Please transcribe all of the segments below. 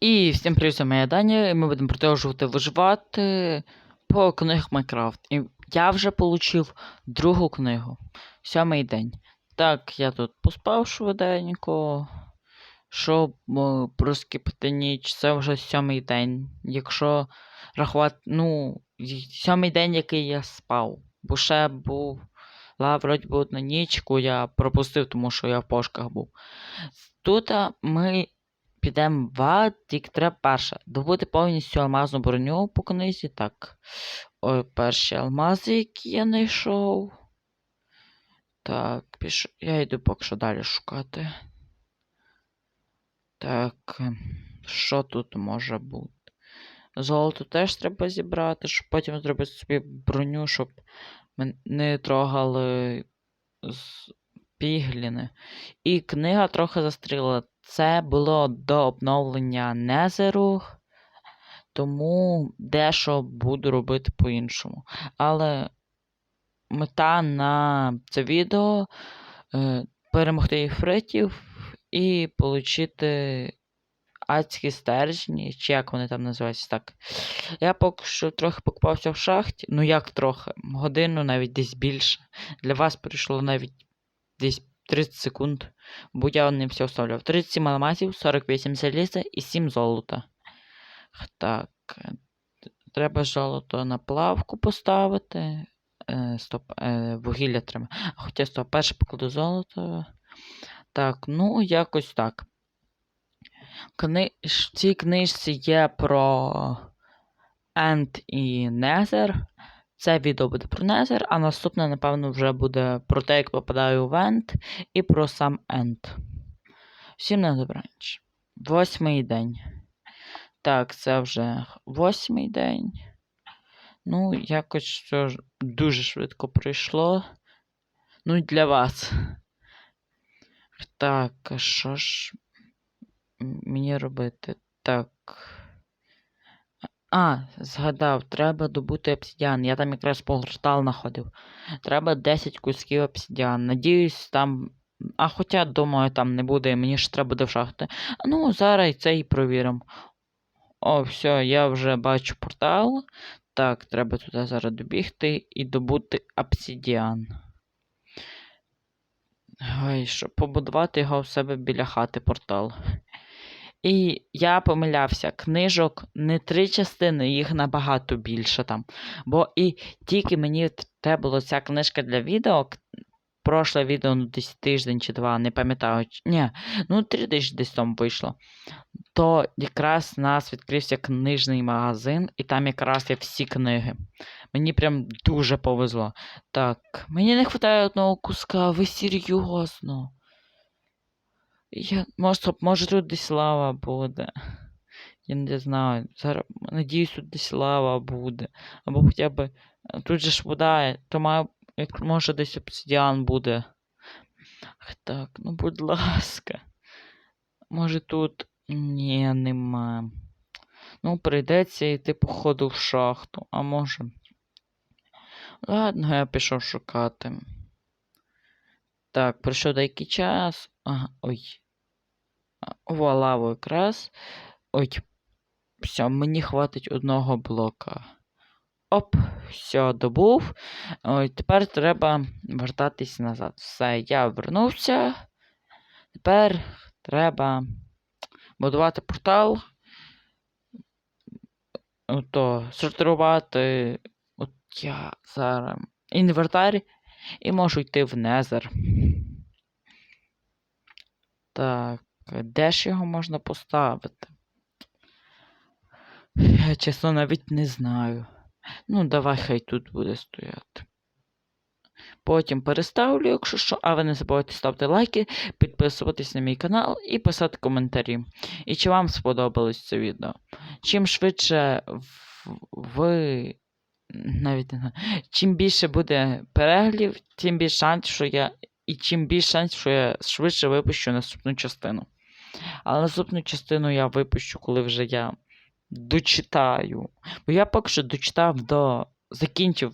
І всім привіт, моя Даня, і ми будемо продовжувати виживати по книгах Майнкрафт. І я вже отримав другу книгу. Сьомий день. Так, я тут поспав швиденько. Щоб е, проскіпати ніч, це вже сьомий день. Якщо рахувати, ну, сьомий день, який я спав. Бо ще був. Ла, вроді би, одну нічку я пропустив, тому що я в пошуках був. Тут ми підемо в ад, тільки треба перше. Добути повністю алмазну броню по книзі. Так. Ой, перші алмази, які я знайшов. Так, піш... я йду поки що далі шукати. Так. Що тут може бути? Золото теж треба зібрати, щоб потім зробити собі броню, щоб не трогали з пігліни. І книга трохи застріла. Це було до обновлення Незеру, тому дещо буду робити по-іншому. Але мета на це відео е, перемогти іфритів і отримати адські стержні, чи як вони там називаються так. Я поки що трохи покупався в шахті. Ну як трохи, годину навіть десь більше. Для вас прийшло навіть десь 30 секунд, бо я не все вставляв. 37 алмазів, 48 заліза і 7 золота. Так. Треба золото на плавку поставити. Е, стоп, е, вугілля треба. Хоча стоп, перше покладу золото. Так, ну якось так. Кни... В цій книжці є про Енд і Незер. Це відео буде про Незер, а наступне, напевно, вже буде про те, як попадаю в Енд, і про сам Енд. Всім на добраніч. Восьмий день. Так, це вже восьмий день. Ну, якось все дуже швидко пройшло. Ну, для вас. Так, що ж мені робити? Так. А, згадав, треба добути обсидіан. Я там якраз портал знаходив. Треба 10 кусків обсидіан. Надіюсь, там. А хоча, думаю, там не буде, мені ж треба буде шахти. Ну, зараз це і провіримо. О, все, я вже бачу портал. Так, треба туди зараз добігти і добути обсидіан. Ой, щоб побудувати його в себе біля хати портал. І я помилявся, книжок не три частини, їх набагато більше там. Бо і тільки мені т- треба було ця книжка для відео. Прошле відео, ну, десь тиждень чи два, не пам'ятаю. Ні, ну три тижні десь тому вийшло. То якраз у нас відкрився книжний магазин, і там якраз є всі книги. Мені прям дуже повезло. Так, мені не вистачає одного куска, ви серйозно. Я, може, може тут десь лава буде. Я не знаю. Зараз, надіюсь, тут десь лава буде. Або хоча б. е, Тут же ж вода, то має, як може десь обсидіан буде. Так, ну будь ласка. Може тут. Ні, нема. Ну, прийдеться йти, походу, в шахту. А може. Ладно, я пішов шукати. Так, пройшов деякий час. Ага, ой. А, якраз. Ой. Все, мені хватить одного блока. Оп, все, добув. Ой, тепер треба вертатись назад. Все, я вернувся. Тепер треба будувати портал. Ото, сортувати. От я зараз. Інвентар. І можу йти в Незер. Так, де ж його можна поставити? Я чесно навіть не знаю. Ну, давай хай тут буде стояти. Потім переставлю, якщо що. А ви не забувайте ставити лайки, підписуватись на мій канал і писати коментарі. І чи вам сподобалось це відео? Чим швидше ви. Навіть не знаю. Чим більше буде переглядів, тим більше шансів, що я. І чим більше шансів, що я швидше випущу наступну частину. Але наступну частину я випущу, коли вже я дочитаю. Бо я поки що дочитав до. закінчив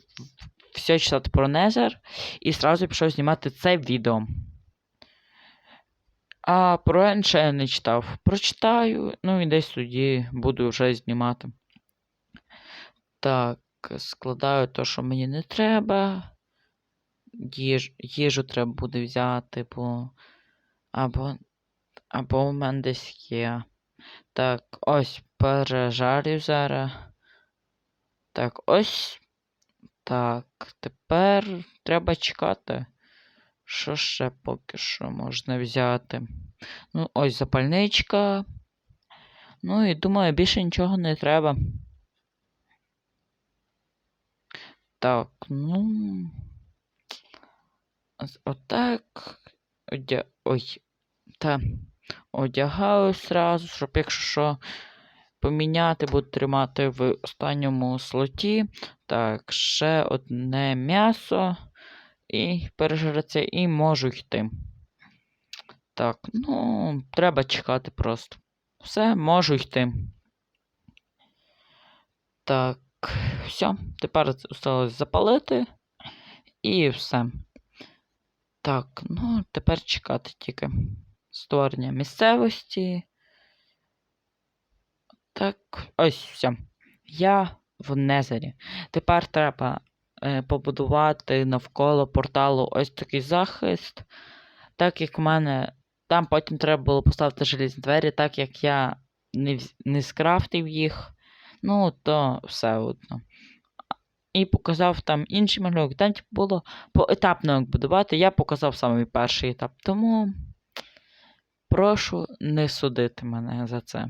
все читати про Незер і зразу пішов знімати це відео. А про Енше я не читав. Прочитаю, ну і десь тоді буду вже знімати. Так, складаю те, що мені не треба. Їж, їжу треба буде взяти, бо. Або. Або у мене десь є. Так, ось пережарю зараз. Так, ось. Так, тепер треба чекати. Що ще поки що можна взяти? Ну, ось запальничка. Ну і думаю, більше нічого не треба. Так, ну. Отак. Ой. Та. Одягаю сразу, щоб якщо що поміняти, буду тримати в останньому слоті. Так, ще одне м'ясо. І пережереться, і можу йти. Так, ну, треба чекати просто. Все, можу йти. Так, все. Тепер осталось запалити. І все. Так, ну, тепер чекати тільки. Створення місцевості. Так, ось все. Я в Незері. Тепер треба е, побудувати навколо порталу ось такий захист. Так як в мене. Там потім треба було поставити желізні двері, так як я не, не скрафтив їх. Ну, то все одно. І показав там інший малюнок. Там типу, було поетапно будувати. Я показав самий перший етап. Тому прошу не судити мене за це.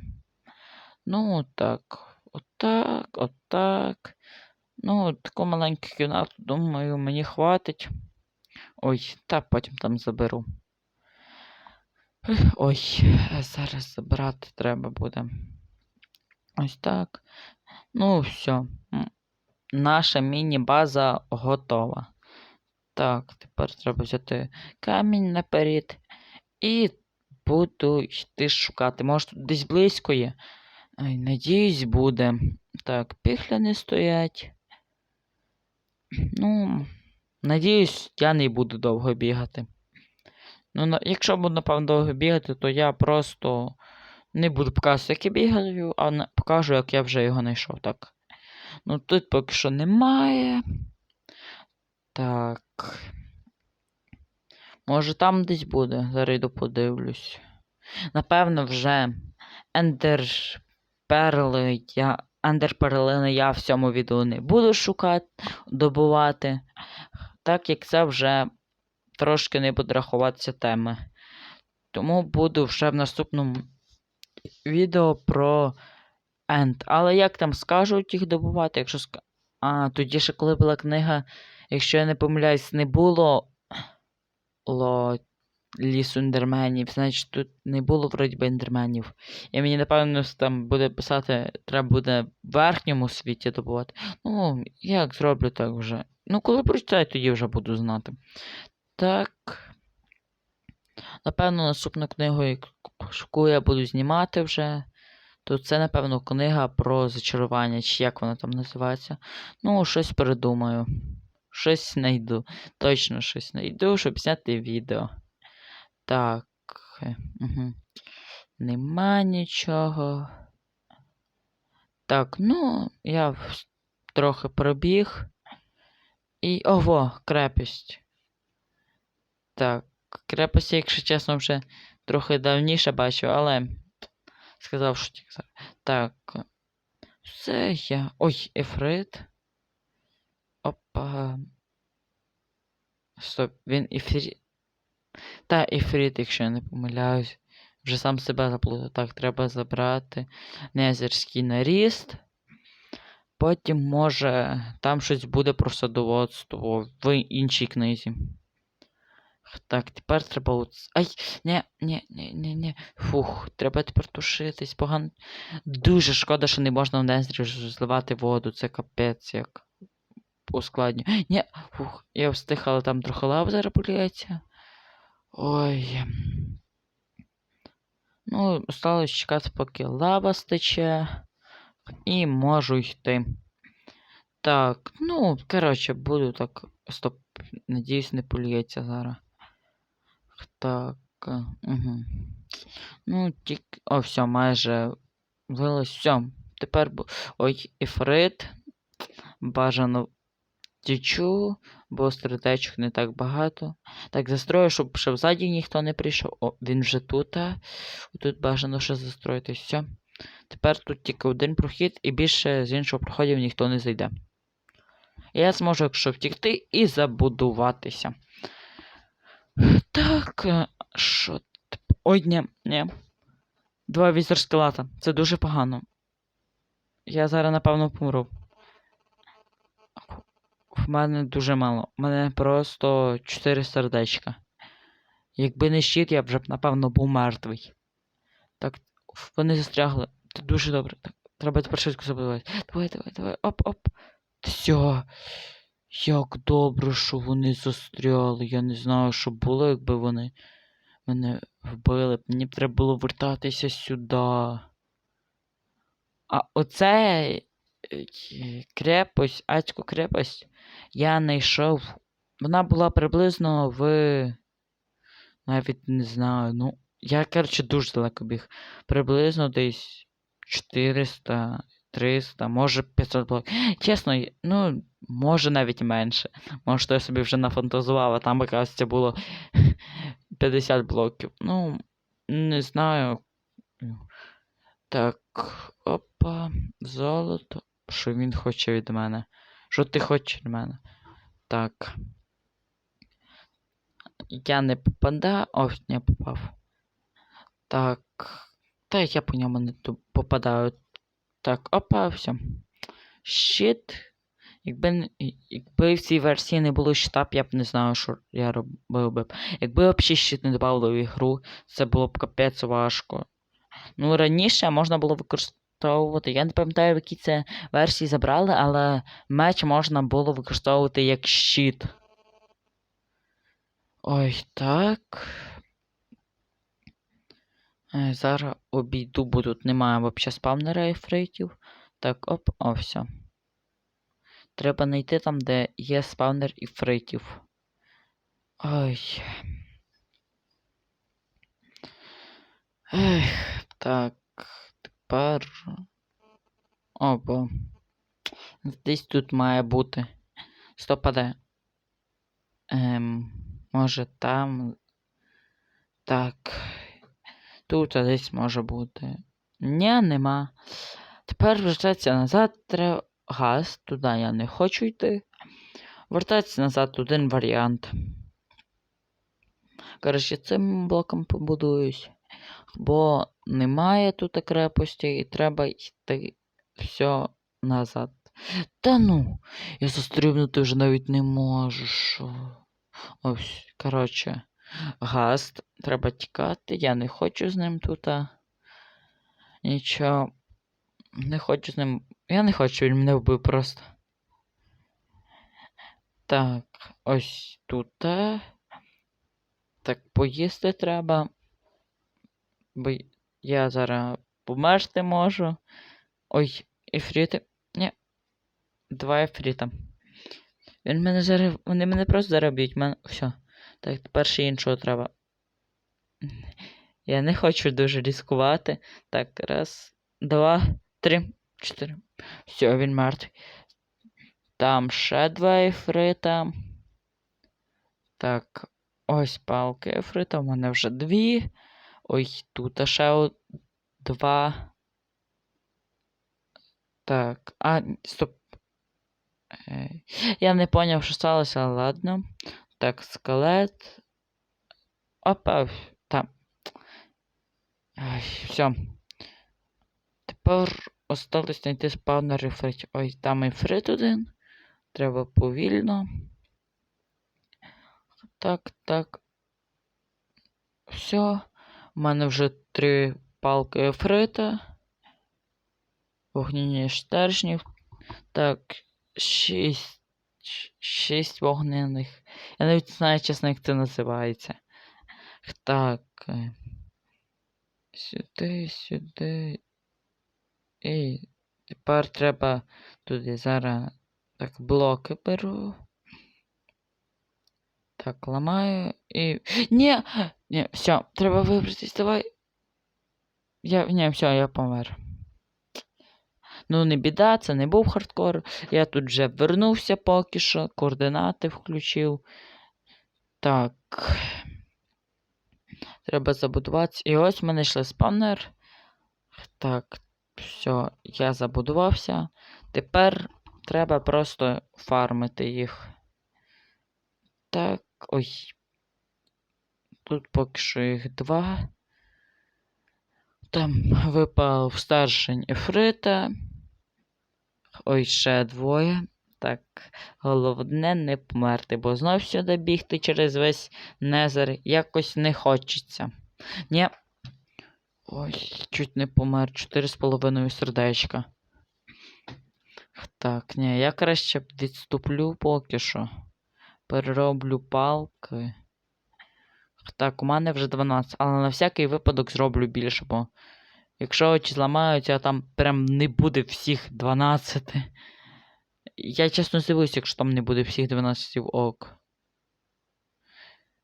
Ну, так. Отак, отак. Ну, таку маленьку кімнату, думаю, мені хватить. Ой, та потім там заберу. Ой, зараз забирати треба буде. Ось так. Ну, все. Наша міні-база готова. Так, тепер треба взяти камінь наперед. І буду йти шукати. Може тут десь близько є. Ай, надіюсь, буде. Так, піхляни стоять. Ну, надіюсь, я не буду довго бігати. Ну, якщо буду, напевно, довго бігати, то я просто не буду показувати, як я бігаю, а покажу, як я вже його знайшов. Так. Ну, тут поки що немає. Так. Може там десь буде. Зараз йду подивлюсь. Напевно, вже ендерперли я. Ендерперлини я в цьому відео не буду шукати, добувати. Так як це вже трошки не буде рахуватися теми. Тому буду вже в наступному відео про Енд. Але як там скажуть їх добувати, якщо. А, тоді ще коли була книга, якщо я не помиляюсь, не було ло... лісу ендерменів, значить тут не було вроді би ендерменів. І мені, напевно, там буде писати, треба буде в верхньому світі добувати. Ну, як зроблю, так вже. Ну, коли прочитаю, тоді вже буду знати. Так. Напевно, наступну книгу, яку я буду знімати вже. То це, напевно, книга про зачарування, чи як вона там називається. Ну, щось придумаю. Щось знайду. Точно щось знайду, щоб зняти відео. Так. Угу. Нема нічого. Так, ну, я трохи пробіг. І. Ого, крепість. Так, крепость, якщо чесно, вже трохи давніше бачив, але сказав, що тільки. Так. Все я. Ой, Ефрит. Опа. Стоп, він Ефрит. Та, Ефрит, якщо я не помиляюсь. Вже сам себе заплутав. Так, треба забрати незерський наріст. Потім, може, там щось буде про садоводство в іншій книзі. Так, тепер треба. Ай! Не, не, не, не, не. Фух, треба тепер тушитись. Погано. Дуже шкода, що не можна в Незрі зливати воду. Це капець як ускладнює. Ні, фух, я встиг, але там трохи лава зараз. Ой. Ну, осталось чекати, поки лава стече. І можу йти. Так, ну, коротше, буду так. Стоп. Надіюсь, не поліється зараз. Так. Угу. Ну, тільки. О, все, майже вилось. Все. Тепер. Ой, ефрит. Бажано тічу, бо сердечок не так багато. Так, застрою, щоб ще взаді ніхто не прийшов. О, він вже тут. а. Тут бажано ще застроїти. Все. Тепер тут тільки один прохід, і більше з іншого проходів ніхто не зайде. Я зможу, якщо втікти, і забудуватися. Так, е, що. Ой, ні, ні. Два візер. Це дуже погано. Я зараз, напевно, помру. В мене дуже мало. У мене просто 4 сердечка. Якби не щит, я б вже напевно, був мертвий. Так, вони застрягли. Це дуже добре. Так, треба тепер швидко забудувати. Давай, давай, давай. Оп, оп. Все. Як добре, що вони застряли. Я не знаю, що було, якби вони мене вбили. Мені б треба було вертатися сюди. А оце крепость, Ацьку крепость я знайшов. Вона була приблизно в. Навіть не знаю. Ну, я, коротше, дуже далеко біг. Приблизно десь 400, 300, може 500 блоків. Чесно, ну, може навіть менше. Може, то я собі вже нафантазував, а там, оказується, було 50 блоків. Ну, не знаю. Так, опа, золото. Що він хоче від мене? Що ти хочеш від мене? Так. Я не попадаю. Ось, не попав. Так. Та я по ньому не попадаю. Так, опа, все. Щит. Якби, якби в цій версії не було щита, я б не знаю, що я робив би. Якби взагалі щит не додавали в ігру, це було б капець важко. Ну, раніше можна було використовувати. Я не пам'ятаю, в якій це версії забрали, але меч можна було використовувати як щит. Ой, так. Е, Зараз обійду, бо тут немає взагалі спавнера ефритів. Так, оп, о, все. Треба знайти там, де є спавнер ефритів. Ой. Ех, так, тепер. Опа. Десь тут має бути. Стопаде. Ем, може там. Так. Тут а десь може бути. Ні, нема. Тепер вертатися назад треба. Газ, туди я не хочу йти. Вертатися назад один варіант. Коротше, цим блоком побудуюсь. Бо немає тут крепості і треба йти все назад. Та ну, я застрибнути вже навіть не можу. Ось, коротше, гаст, треба тікати. Я не хочу з ним тут. Нічого. Не хочу з ним. Я не хочу, він мене вбив просто. Так, ось тут. Так, поїсти треба. Бо я зараз померти можу. Ой, ефріти. Ні. Два ефріта. Він мене зараз. Вони мене просто зараз б'ють. Мен... Все. Так, тепер ще іншого треба. Я не хочу дуже ризикувати. Так, раз, два, три, чотири. Все, він мертвий. Там ще два ефрита. Так, ось палки ефрита. У мене вже дві. Ой, тут ще два. Так, а, стоп. Е, Я не поняв, що сталося, але ладно. Так, скелет. Опа, там. Ай, все. Тепер осталось знайти спавнер ефрит. Ой, там ефрит один. Треба повільно. Так, так. Все. У мене вже три палки ефрита. Вогняні штержнів. Так, шість. Шість вогняних. Я навіть знаю, чесно, як це називається. Так. е, Сюди, сюди. І тепер треба туди зараз так блоки беру. Так, ламаю і. Ні! Ні, все, треба вибратись, давай. Я. Ні, все, я помер. Ну, не біда, це не був хардкор. Я тут вже вернувся поки що, координати включив. Так. Треба забудуватися. І ось в мене йшли спавнер. Так, все, я забудувався. Тепер треба просто фармити їх. Так, ой. Тут поки що їх два. Там випав старшень Ефрита. Ой, ще двоє. Так, головне не померти, бо знов сюди бігти через весь незер якось не хочеться. Ні. Ой, чуть не помер. Чотири з половиною сердечка. Так, ні, я краще відступлю поки що. Перероблю палки. Так, у мене вже 12, але на всякий випадок зроблю більше, бо якщо очі зламаються, там прям не буде всіх 12. Я чесно здивуюсь, якщо там не буде всіх 12 ок.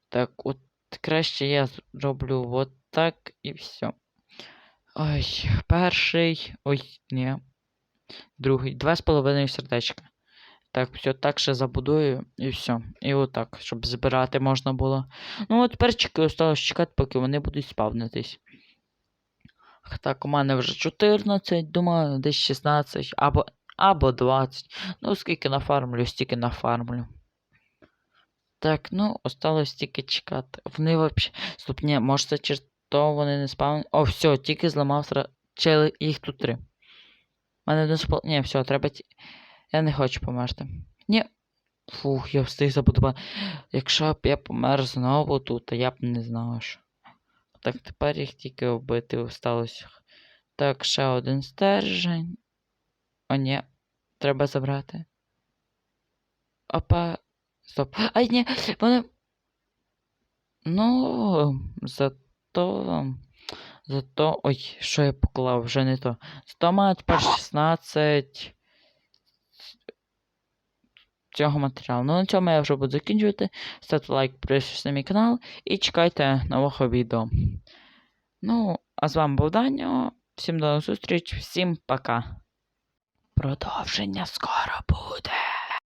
Так, от краще я зроблю от так і все. Ой, перший. Ой, ні. Другий. Два з половиною сердечка. Так, все так ще забудую і все. І отак, щоб збирати можна було. Ну от перчики осталось чекати, поки вони будуть спавнитись. Так, у мене вже 14, думаю, десь 16 або або 20. Ну, скільки нафармлю, стільки нафармлю. Так, ну, осталось тільки чекати. Вони вообще. Стоп, ні, може це через вони не спавнені. О, все, тільки зламав сра... Чи їх тут три. У мене один спал. Ні, все, треба. Я не хочу померти. Ні. Фух, я встиг забудувати. Якщо б я помер знову тут, то я б не знав. що. Так, тепер їх тільки вбити осталось. Так, ще один стержень. О, ні. Треба забрати. Опа. Стоп. Ай, ні, вони. Ну, зато. Зато. Ой, що я поклав, вже не то. Зато маю тепер 16 цього матеріалу. Ну, на цьому я вже буду закінчувати. Ставте лайк, підписуйтесь на мій канал і чекайте нового відео. Ну, а з вами був Даньо. Всім до зустріч, всім пока. Продовження скоро буде.